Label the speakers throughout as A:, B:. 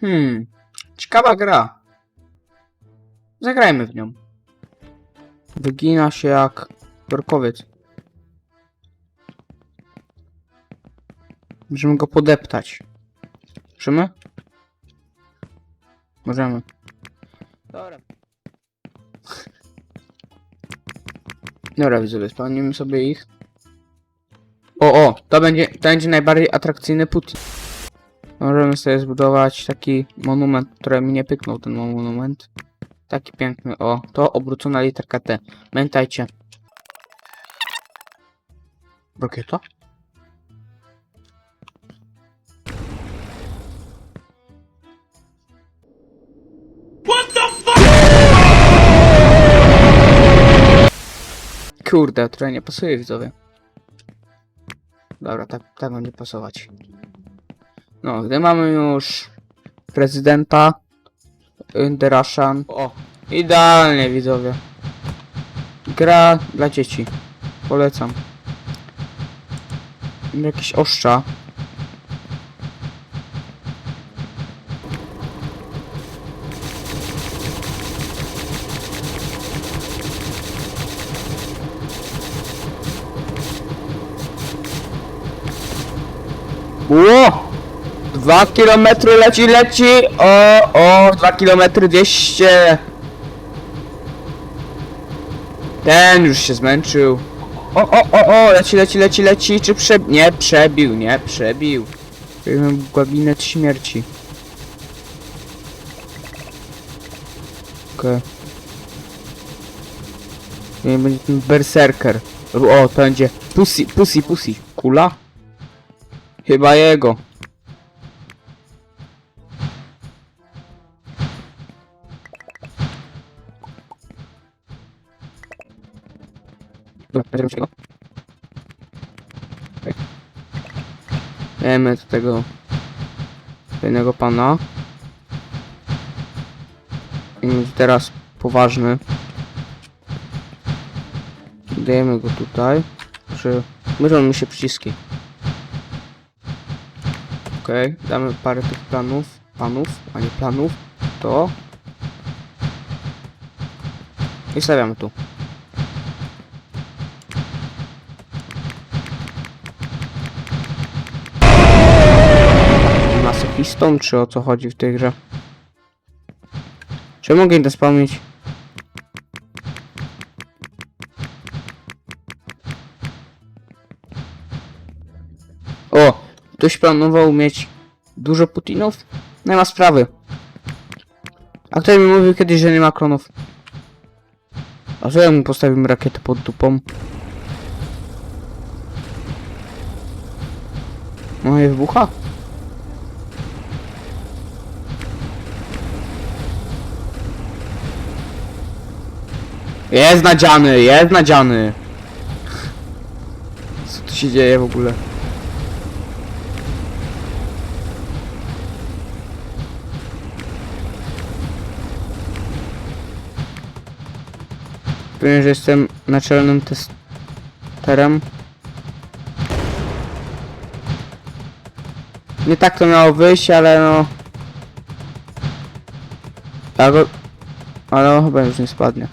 A: Hmm, ciekawa gra. Zagrajmy w nią. Wygina się jak korkowiec. Możemy go podeptać. Możemy? Możemy. Dobra. Dobra, widzowie, spełnimy sobie ich. O, o, to będzie, to będzie najbardziej atrakcyjny Putin. Możemy sobie zbudować taki monument, który mi nie pyknął ten monument. Taki piękny, o, to obrócona literka T. Pamiętajcie. Rakieta? Kurde, trochę nie pasuje widzowie. Dobra, tak, tak będzie pasować. No, gdy mamy już prezydenta The Russian. O, idealnie widzowie. Gra dla dzieci. Polecam. Jakieś oszcza. Whoa! 2 km leci, leci. O, o, 2 km 200. Ten już się zmęczył. O, o, o, o, leci, leci, leci, leci. Czy prze... Nie, przebił, nie, przebił. Gabinet śmierci. Okej. Okay. Nie będzie ten berserker. O, to będzie. Pussy, pussy, pussy. Kula? Chyba jego. Będziemy się go. Tak. Dajemy do tego jednego pana. I teraz poważny. Dajemy go tutaj. Czy mylą mi się przyciski. Okej, damy parę tych planów, panów, a nie planów, to i stawiamy tu. Masochistą, czy o co chodzi w tej grze? Czy mogę to wspomnieć? O! Ktoś planował mieć dużo Putinów? Nie ma sprawy. A ktoś mi mówił kiedyś, że nie ma klonów. A co ja mu postawimy rakietę pod dupą? No i wybucha? Jest nadziany, jest nadziany. Co tu się dzieje w ogóle? Powiem, że jestem naczelnym testerem. Nie tak to miało wyjść, ale no... Go... Ale on chyba już nie spadnie.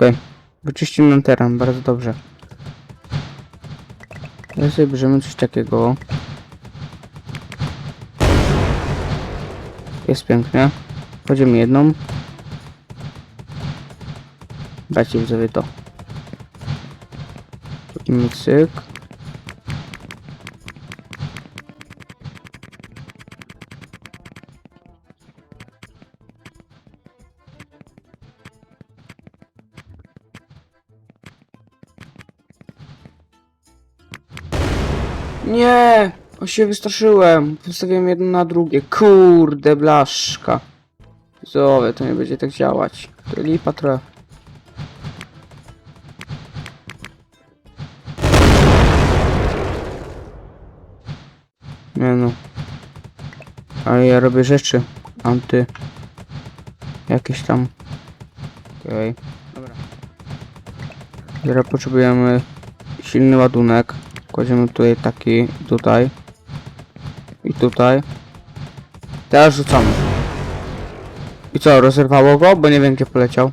A: Okej. Wyczyścił nam teren, bardzo dobrze. Ja sobie bierzemy coś takiego. Jest pięknie. Chodzimy jedną. Dajcie widzowie to. Miksyk. Nie! O się wystraszyłem. Wystawiłem jedno na drugie. Kurde, blaszka. Zowie, to nie będzie tak działać. To lipa trochę. Nie no. Ale ja robię rzeczy. Anty. Jakieś tam. Okej. Dobra. Teraz potrzebujemy silny ładunek. Kładziemy tutaj taki, tutaj. I tutaj. Teraz rzucamy. I co, rozerwało go? Bo nie wiem gdzie poleciał.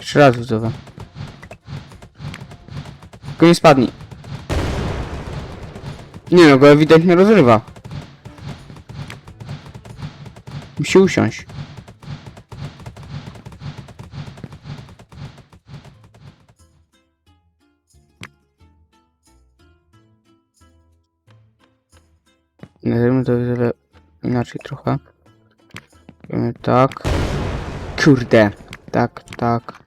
A: Jeszcze raz widzowie. Tylko nie spadnij. Nie no, go ewidentnie rozrywa. Musi usiąść. Nazwijmy to inaczej trochę. Robimy tak. Kurde. Tak, tak,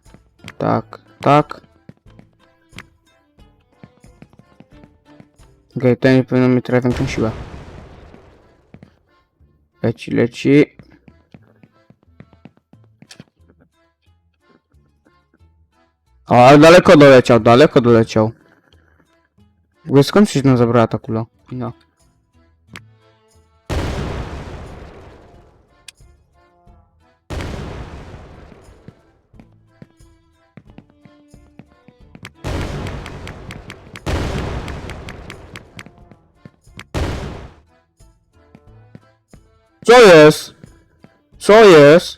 A: tak, tak. Okej, okay, to nie powinno mieć trochę większą siłę. Leci, leci. O, ale daleko doleciał, daleko doleciał. W ogóle skąd się nam zabrała ta kula? No. Co jest? Co jest?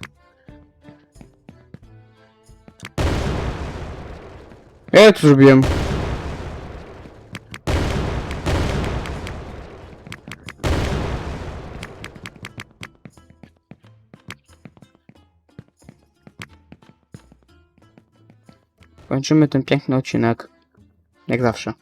A: Ja to zrobiłem. Kończymy ten piękny odcinek. Jak zawsze.